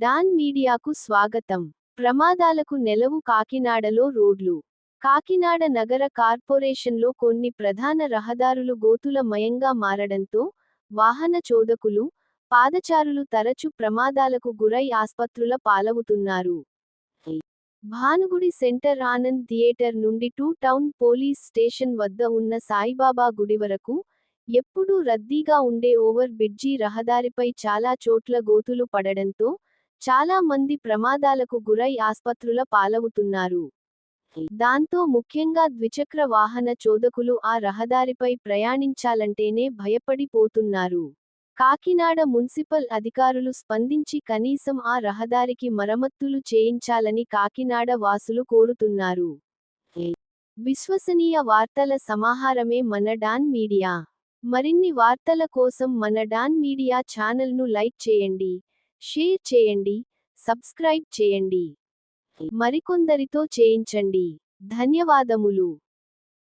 Don మీడియాకు స్వాగతం. ప్రమాదాలకు నెలవు కాకినాడలో రోడ్లు. కాకినాడ నగర కార్పొరేషన్లో కొన్ని ప్రధాన రహదారులు గోతుల మయంగా మారడంతో వాహన చోదకులు పాదచారులు తరచు ప్రమాదాలకు గురై ఆస్పత్రుల పాలవుతున్నారు. భానుగుడి సెంటర్ ఆనంద్ థియేటర్ నుండి టూ టౌన్ పోలీస్ స్టేషన్ వద్ద ఉన్న సాయిబాబా గుడి వరకు ఎప్పుడూ రద్దీగా ఉండే ఓవర్ బ్రిడ్జి రహదారిపై చాలా చోట్ల గోతులు పడడంతో చాలా మంది ప్రమాదాలకు గురై ఆస్పత్రుల పాలవుతున్నారు. దాంతో ముఖ్యంగా ద్విచక్ర వాహన చోదకులు ఆ రహదారిపై ప్రయాణించాలంటేనే భయపడిపోతున్నారు కాకినాడ మున్సిపల్ అధికారులు స్పందించి కనీసం ఆ రహదారికి మరమ్మతులు చేయించాలని కాకినాడ వాసులు కోరుతున్నారు. విశ్వసనీయ వార్తల సమాహారమే మన డాన్ మీడియా. మరిన్ని వార్తల కోసం మన డాన్ మీడియా ఛానల్ను లైక్ చేయండి. షేర్ చేయండి సబ్స్క్రైబ్ చేయండి. మరికొందరితో చేయించండి. ధన్యవాదములు.